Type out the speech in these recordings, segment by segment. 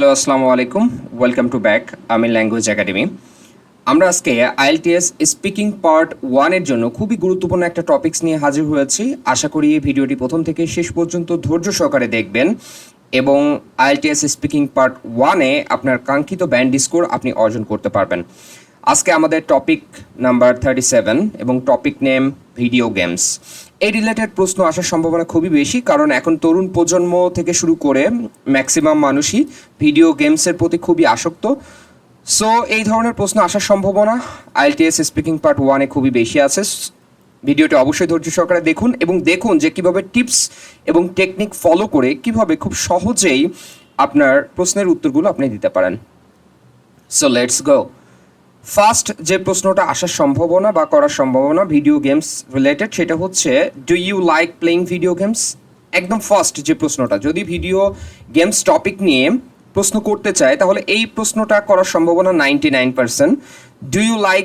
Hello আসসালামু আলাইকুম welcome to back আমি ল্যাঙ্গুয়েজ একাডেমি আমরা আজকে আইএলটিএস স্পিকিং পার্ট ওয়ানের জন্য খুবই গুরুত্বপূর্ণ একটা টপিকস নিয়ে হাজির হয়েছি। আশা করি এই ভিডিওটি প্রথম থেকে শেষ পর্যন্ত ধৈর্য সহকারে দেখবেন। এবং আইএলটিএস স্পিকিং পার্ট ওয়ানে আপনার কাঙ্ক্ষিত ব্যান্ড স্কোর আপনি অর্জন করতে পারবেন। আজকে আমাদের টপিক নাম্বার থার্টি সেভেন এবং টপিক নেম ভিডিও গেমস এই রিলেটেড প্রশ্ন আসার সম্ভাবনা খুবই বেশি, কারণ এখন তরুণ প্রজন্ম থেকে শুরু করে ম্যাক্সিমাম মানুষই ভিডিও গেমসের প্রতি খুবই আসক্ত। সো এই ধরনের প্রশ্ন আসার সম্ভাবনা আইএলটিএস স্পিকিং পার্ট ওয়ানে খুবই বেশি আছে। ভিডিওটি অবশ্যই ধৈর্য সহকারে দেখুন এবং দেখুন যে কীভাবে টিপস এবং টেকনিক ফলো করে কীভাবে খুব সহজেই আপনার প্রশ্নের উত্তরগুলো আপনি দিতে পারেন। সো লেটস গো ফার্স্ট যে প্রশ্নটা আসার সম্ভাবনা বা করার সম্ভাবনা ভিডিও গেমস রিলেটেড সেটা হচ্ছে do you like playing video games একদম ফার্স্ট যে প্রশ্নটা, যদি ভিডিও গেমস টপিক নিয়ে প্রশ্ন করতে চায়, তাহলে এই প্রশ্নটা করার সম্ভাবনা ninety nine percent do you like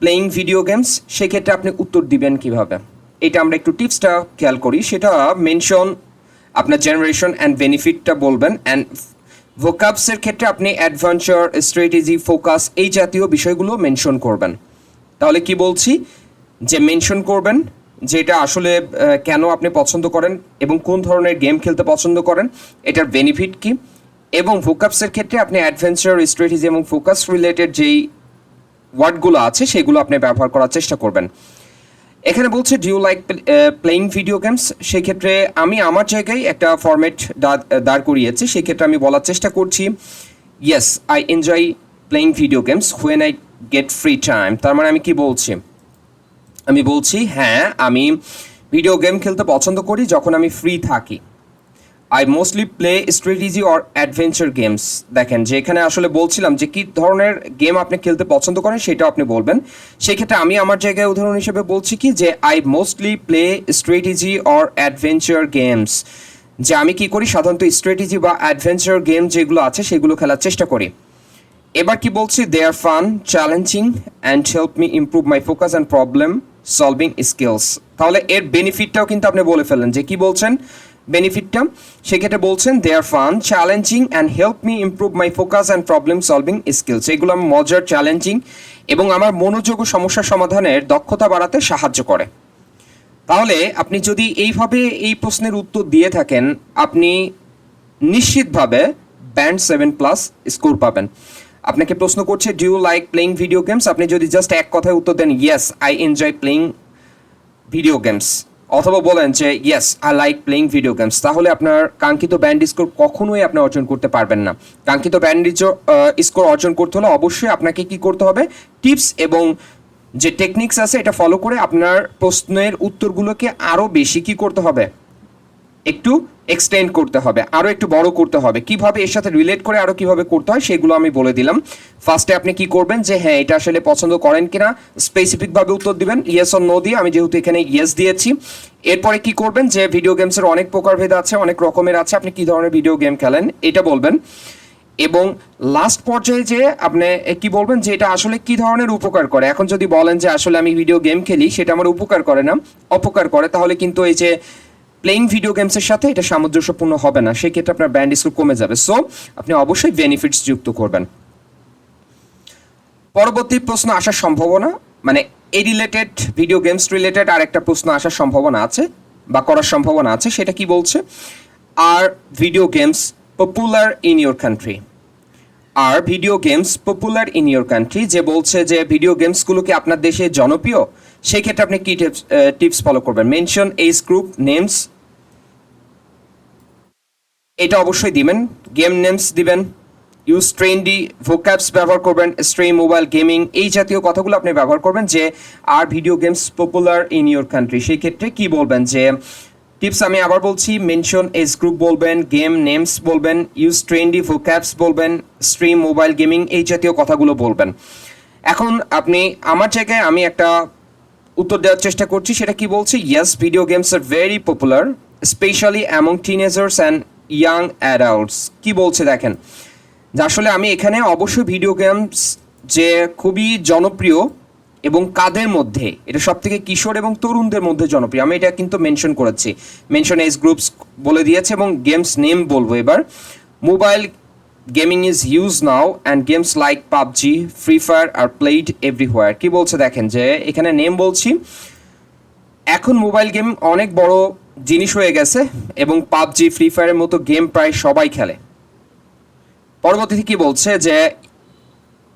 playing video games সেক্ষেত্রে আপনি উত্তর দিবেন কীভাবে। এটা আমরা একটু টিপসটা খেয়াল করি, সেটা মেনশন আপনার জেনারেশন অ্যান্ড বেনিফিটটা বলবেন অ্যান্ড ভোকাবসের ক্ষেত্রে আপনি অ্যাডভেঞ্চার স্ট্র্যাটেজি ফোকাস এই জাতীয় বিষয়গুলো মেনশন করবেন। তাহলে কি বলছি? যে মেনশন করবেন যে এটা আসলে কেন আপনি পছন্দ করেন এবং কোন ধরনের গেম খেলতে পছন্দ করেন, এটার বেনিফিট কি? এবং ভোকাপসের ক্ষেত্রে আপনি অ্যাডভেঞ্চার স্ট্র্যাটেজি এবং ফোকাস রিলেটেড যেই ওয়ার্ডগুলো আছে, সেগুলো আপনি ব্যবহার করার চেষ্টা করবেন। এখানে বলছে do you like playing video games সেই ক্ষেত্রে আমি আমার জায়গায় একটা ফরম্যাট দাঁড় করিয়েছি। সেই ক্ষেত্রে আমি বলার চেষ্টা করছি yes I enjoy playing video games when I get free time তার মানে আমি কি বলছি? আমি বলছি হ্যাঁ আমি ভিডিও গেম খেলতে পছন্দ করি যখন আমি ফ্রি থাকি। I mostly play strategy or adventure games দেখেন যে এখানে আসলে বলছিলাম যে কী ধরনের গেম আপনি খেলতে পছন্দ করেন সেটা আপনি বলবেন। সেক্ষেত্রে আমি আমার জায়গায় উদাহরণ হিসেবে বলছি কি যে I mostly play strategy or adventure games যে আমি কি করি, সাধারণত স্ট্র্যাটেজি বা অ্যাডভেঞ্চার গেম যেগুলো আছে, সেগুলো খেলার চেষ্টা করি। এবার কি বলছি they are fun challenging and help me improve my focus and problem solving skills তাহলে এর বেনিফিটটাও কিন্তু আপনি বলে ফেলেন যে কি বলছেন বেনিফিটটা সেক্ষেত্রে বলছেন they are fun challenging and help me improve my focus and problem solving skills এগুলো আমার মজার চ্যালেঞ্জিং এবং আমার মনোযোগ ও সমস্যা সমাধানের দক্ষতা বাড়াতে সাহায্য করে। তাহলে আপনি যদি এইভাবে এই প্রশ্নের উত্তর দিয়ে থাকেন, আপনি নিশ্চিতভাবে ব্যান্ড সেভেন প্লাস স্কোর পাবেন। আপনাকে প্রশ্ন করছে do you like playing video games আপনি যদি জাস্ট এক কথায় উত্তর দেন yes I enjoy playing video games অথবা বলেন যে yes I like playing video games তাহলে আপনার কাঙ্ক্ষিত ব্যান্ড স্কোর কখনোই আপনি অর্জন করতে পারবেন না। কাঙ্ক্ষিত ব্যান্ড স্কোর অর্জন করতে হলে অবশ্যই আপনাকে কি করতে হবে? টিপস এবং যে টেকনিক্স আছে, এটা ফলো করে আপনার প্রশ্নের উত্তরগুলোকে আরও বেশি কি করতে হবে? একটু এক্সটেন্ড করতে হবে আরও একটু বড় করতে হবে। কীভাবে এর সাথে রিলেট করে আরও কীভাবে করতে হয় সেগুলো আমি বলে দিলাম। ফার্স্টে আপনি কি করবেন যে হ্যাঁ এটা আসলে পছন্দ করেন কিনা স্পেসিফিকভাবে উত্তর দিবেন ইয়েস অর নো দিয়ে। আমি যেহেতু এখানে ইয়েস দিয়েছি। এরপরে কি করবেন যে ভিডিও গেমসের অনেক প্রকারভেদ আছে, অনেক রকমের আছে। আপনি কি ধরনের ভিডিও গেম খেলেন, এটা বলবেন। এবং লাস্ট পর্যায়ে যে, আপনি কি বলবেন যে, এটা আসলে কি ধরনের উপকার করে? এখন যদি বলেন যে, আসলে আমি ভিডিও গেম খেলি, সেটা আমার উপকার করে না, অপকার করে, তাহলে কিন্তু এই যে প্লেইং ভিডিও গেমসের সাথে এটা সামঞ্জস্যপূর্ণ হবে না, সেক্ষেত্রে আপনার ব্যান্ড স্কোর কমে যাবে। সো আপনি অবশ্যই বেনিফিটস যুক্ত করবেন। পরবর্তী প্রশ্ন, আসার সম্ভাবনা? মানে এই রিলেটেড ভিডিও গেমস রিলেটেড আর একটা প্রশ্ন, আসার সম্ভাবনা আছে বা করার সম্ভাবনা আছে, সেটা কি বলছে? Are video games popular in your country are video games popular in your country যে বলছে যে ভিডিও গেমসগুলো কি আপনার দেশে জনপ্রিয় সেই ক্ষেত্রে আপনি কি টিপস টিপস ফলো করবেন? মেনশন এজ গ্রুপ নেমস এটা অবশ্যই দিবেন। গেম নেমস দিবেন। ইউজ ট্রেন্ডি ভোক্যাবস ব্যবহার করবেন। স্ট্রিম মোবাইল গেমিং এই জাতীয় কথাগুলো আপনি ব্যবহার করবেন যে আর video games popular in your country সেই ক্ষেত্রে কি বলবেন যে টিপস আমি আবার বলছি মেনশন এজ গ্রুপ বলবেন গেম নেমস বলবেন ইউজ ট্রেন্ডি ভোক্যাবস বলবেন স্ট্রিম মোবাইল গেমিং এই জাতীয় কথাগুলো বলবেন। এখন আপনি, আমার জায়গায় আমি একটা উত্তর দেওয়ার চেষ্টা করছি, সেটা কি বলছি? Yes video games are very popular specially among teenagers and young adults কি বলছে দেখেন? যে আসলে আমি এখানে অবশ্যই ভিডিও গেমস যে খুবই জনপ্রিয় এবং কাদের মধ্যে? এটা সব থেকে কিশোর এবং তরুণদের মধ্যে জনপ্রিয়। আমি এটা কিন্তু মেনশন করেছি। মেনশন এজ গ্রুপস বলে দিয়েছে এবং গেমস নেম বলব এবার। Mobile gaming is huge now and games like PUBG free fire are played everywhere কি বলছে দেখেন যে এখানে নেম বলছি। এখন মোবাইল গেম অনেক বড় জিনিস হয়ে গেছে এবং পাবজি ফ্রি ফায়ারের মতো গেম প্রায় সবাই খেলে। পরবর্তীতে কি বলছে যে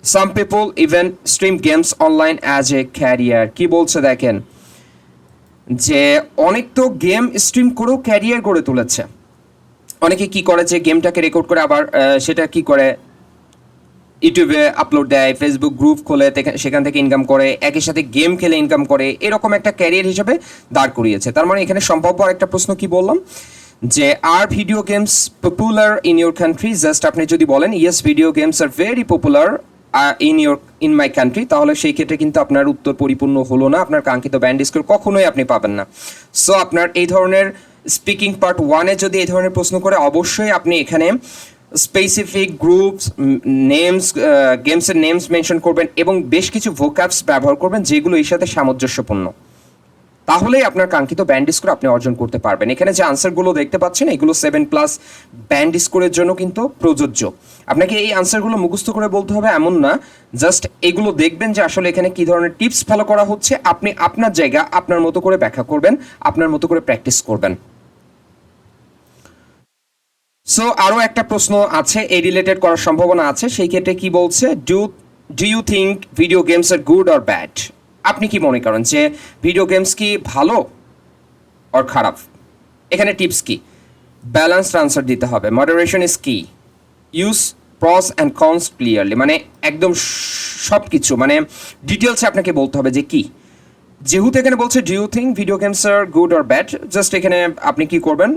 some people even stream games online as a career কি বলছে দেখেন? যে অনেক তো গেম স্ট্রিম করেও ক্যারিয়ার গড়ে তুলেছে। অনেকে কি করে যে গেমটাকে রেকর্ড করে আবার সেটা কি করে? ইউটিউবে আপলোড দেয় ফেসবুক গ্রুপ খোলে সেখান থেকে ইনকাম করে একই সাথে গেম খেলে ইনকাম করে, এরকম একটা ক্যারিয়ার হিসেবে দাঁড় করিয়েছে। তার মানে এখানে সম্ভাব্য একটা প্রশ্ন কি বললাম? যে are video games popular in your country just আপনি যদি বলেন yes video games are very popular in your in my country তাহলে সেই ক্ষেত্রে কিন্তু আপনার উত্তর পরিপূর্ণ হলো না। আপনার কাঙ্ক্ষিত ব্যান্ড স্কোর কখনোই আপনি পাবেন না। সো আপনার এই ধরনের স্পিকিং পার্ট ওয়ানে যদি এই ধরনের প্রশ্ন করে, অবশ্যই আপনি এখানে স্পেসিফিক গ্রুপস নেমস গেমসের নেমস মেনশন করবেন এবং বেশ কিছু ভোকাপস ব্যবহার করবেন যেগুলো এর সাথে সামঞ্জস্যপূর্ণ। তাহলেই আপনার কাঙ্ক্ষিত ব্যান্ড স্কোর আপনি অর্জন করতে পারবেন। এখানে যে আনসারগুলো দেখতে পাচ্ছেন, এগুলো সেভেন প্লাস ব্যান্ড স্কোরের জন্য কিন্তু প্রযোজ্য। আপনাকে এই আনসারগুলো মুখস্থ করে বলতে হবে, এমন না। জাস্ট এগুলো দেখবেন যে আসলে এখানে কি ধরনের টিপস ফলো করা হচ্ছে। আপনি আপনার জায়গা আপনার মতো করে ব্যাখ্যা করবেন, আপনার মতো করে প্র্যাকটিস করবেন। সো আরও একটা প্রশ্ন আছে এই রিলেটেড করার সম্ভাবনা আছে, সেই ক্ষেত্রে কি বলছে? Do do you think video games are good or bad আপনি কি মনে করেন যে ভিডিও গেমস কি ভালো অর খারাপ? এখানে টিপস কি? ব্যালেন্সড আনসার দিতে হবে। Moderation is key use pros and cons clearly মানে একদম সব কিছু মানে ডিটেলসে আপনাকে বলতে হবে যে কি? যেহেতু এখানে বলছে do you think video games are good or bad just এখানে আপনি কি করবেন?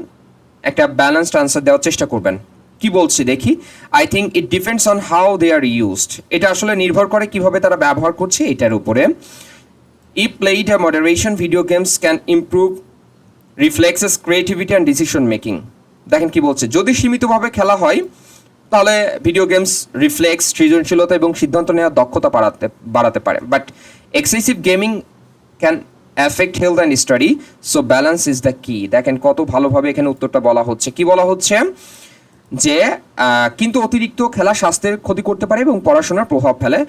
একটা ব্যালেন্সড আনসার দেওয়ার চেষ্টা করবেন। কি বলছি দেখি? I think it depends on how they are used এটা আসলে নির্ভর করে কীভাবে তারা ব্যবহার করছে এটার উপরে। If played a moderation video games can improve reflexes creativity and decision making দেখেন কি বলছে, যদি সীমিতভাবে খেলা হয়, তাহলে ভিডিও গেমস রিফ্লেক্স সৃজনশীলতা এবং সিদ্ধান্ত নেওয়ার দক্ষতা বাড়াতে বাড়াতে পারে। But excessive gaming can affect health and study so balance is the key দেখেন কত ভালোভাবে এখানে উত্তরটা বলা হচ্ছে। কি বলা হচ্ছে? যে কিন্তু অতিরিক্ত খেলা স্বাস্থ্যের ক্ষতি করতে পারে এবং পড়াশোনার প্রভাব ফেলে।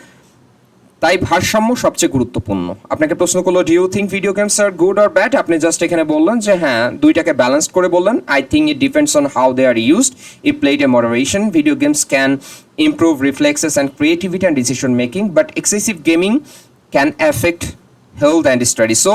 তাই ভারসাম্য সবচেয়ে গুরুত্বপূর্ণ। আপনাকে প্রশ্ন করল do you think video games are good R bad আপনি জাস্ট এখানে বললেন যে হ্যাঁ দুইটাকে ব্যালেন্স করে বললেন। I think it depends on how they are used if played a moderation video games can improve reflexes and creativity and decision making but excessive gaming can affect health and study so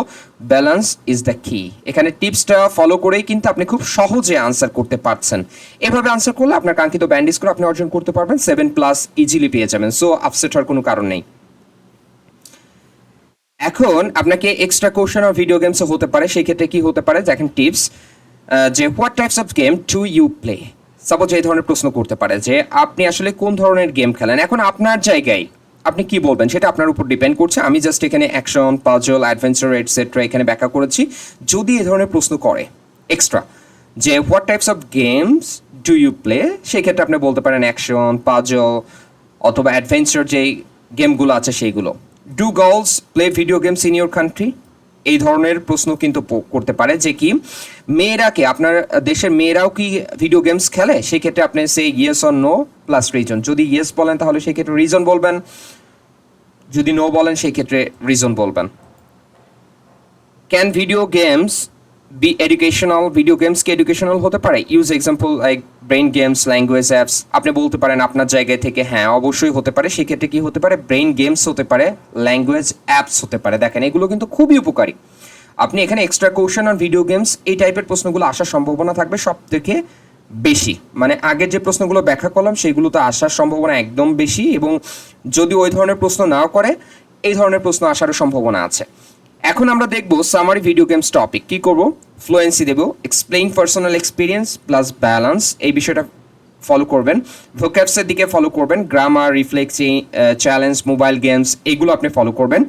balance is the key এখানে টিপসটা follow করেই কিন্তু আপনি খুব সহজে answer করতে পারছেন। এভাবে আনসার করলে আপনার কাঙ্ক্ষিত ব্যান্ড স্কোর আপনি অর্জন করতে পারবেন। সেভেন প্লাস ইজিলি পেয়ে যাবেন। সো আপসেট হওয়ার কোনো কারণ নেই। এখন আপনাকে এক্সট্রা কোশ্চেন অফ ভিডিও গেমসও হতে পারে। সেই ক্ষেত্রে কি হতে পারে? দেখেন টিপস যে what types of game do you play suppose এই ধরনের প্রশ্ন করতে পারে যে, আপনি আসলে কোন ধরনের গেম খেলেন? এখন আপনার জায়গায় আপনি কি বলবেন? সেটা আপনার উপর ডিপেন্ড করছে। আমি জাস্ট এখানে অ্যাকশন পাজল অ্যাডভেঞ্চার এটসেট্রা এখানে ব্যাখ্যা করেছি। যদি এ ধরনের প্রশ্ন করে এক্সট্রা যে what types of games do you play সেক্ষেত্রে আপনি বলতে পারেন অ্যাকশন পাজল অথবা অ্যাডভেঞ্চার যেই গেমগুলো আছে সেইগুলো। Do girls play video games in your country এই ধরনের প্রশ্ন কিন্তু করতে পারে যে কি, মেয়েরা কি? আপনার দেশের মেয়েরাও কি ভিডিও গেমস খেলে? সেক্ষেত্রে আপনি say yes or no plus reason যদি ইয়েস বলেন তাহলে সেই ক্ষেত্রে রিজন বলবেন। যদি নো বলেন সেই ক্ষেত্রে রিজন বলবেন। Can video games be educational video games কি এডুকেশনাল হতে পারে? Use example like brain games language apps আপনি বলতে পারেন আপনার জায়গায় থেকে হ্যাঁ অবশ্যই হতে পারে। সেক্ষেত্রে কি হতে পারে? ব্রেন গেমস হতে পারে ল্যাঙ্গুয়েজ অ্যাপস হতে পারে। দেখেন, এগুলো কিন্তু খুবই উপকারী। আপনি এখানে extra question are video games এই টাইপের প্রশ্নগুলো আসার সম্ভাবনা থাকবে সব থেকে বেশি। মানে আগের যে প্রশ্নগুলো ব্যাখ্যা করলাম, সেগুলোতে আসার সম্ভাবনা একদম বেশি এবং যদি ওই ধরনের প্রশ্ন নাও করে, এই ধরনের প্রশ্ন আসারও সম্ভাবনা আছে। এখন আমরা দেখব সামারি ভিডিও গেমস টপিক কি করব? ফ্লুয়েন্সি দেব explain personal experience plus balance এই বিষয়টা ফলো করবেন। ভোক্যাবসের দিকে ফলো করবেন। Grammar reflexes challenge mobile games এগুলো আপনি ফলো করবেন।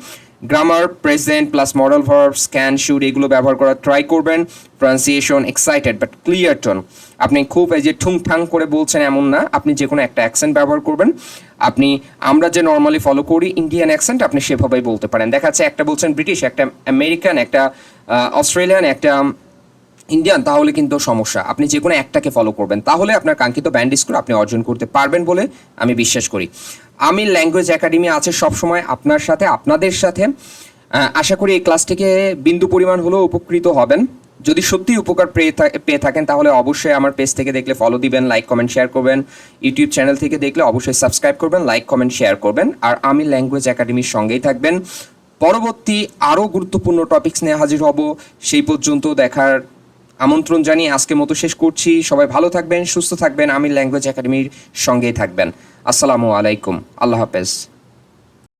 Grammar present plus modal verb can should এগুলো ব্যবহার করার ট্রাই করবেন। Pronunciation excited but clear tone আপনি খুব এই যে ঠুং ঠাং করে বলছেন এমন না, আপনি যে কোনো একটা অ্যাকসেন্ট ব্যবহার করবেন। আপনি, আমরা যে নর্মালি ফলো করি ইন্ডিয়ান অ্যাকসেন্ট আপনি সেভাবেই বলতে পারেন। দেখা যাচ্ছে একটা বলছেন ব্রিটিশ একটা আমেরিকান একটা অস্ট্রেলিয়ান একটা ইন্ডিয়ান তাহলে কিন্তু সমস্যা। আপনি যে কোনো একটাকে ফলো করবেন। তাহলে আপনার কাঙ্ক্ষিত ব্যান্ড স্কোর আপনি অর্জন করতে পারবেন বলে আমি বিশ্বাস করি। আমি ল্যাঙ্গুয়েজ একাডেমি আছে সবসময় আপনার সাথে, আপনাদের সাথে। আশা করি এই ক্লাস থেকে বিন্দু পরিমাণ হলেও উপকৃত হবেন। যদি সত্যিই উপকার পেয়ে পেয়ে থাকেন, তাহলে অবশ্যই আমার পেজ থেকে দেখলে ফলো দিবেন লাইক কমেন্ট শেয়ার করবেন। ইউটিউব চ্যানেল থেকে দেখলে অবশ্যই সাবস্ক্রাইব করবেন লাইক কমেন্ট শেয়ার করবেন। আর আমি ল্যাঙ্গুয়েজ একাডেমির সঙ্গেই থাকবেন। পরবর্তী আরও গুরুত্বপূর্ণ টপিকস নিয়ে হাজির হব। সেই পর্যন্ত দেখার আমন্ত্রণ জানিয়ে আজকে মতো শেষ করছি। সবাই ভালো থাকবেন, সুস্থ থাকবেন। আমি ল্যাঙ্গুয়েজ একাডেমির সঙ্গেই থাকবেন। আসসালামু আলাইকুম। আল্লাহ হাফেজ।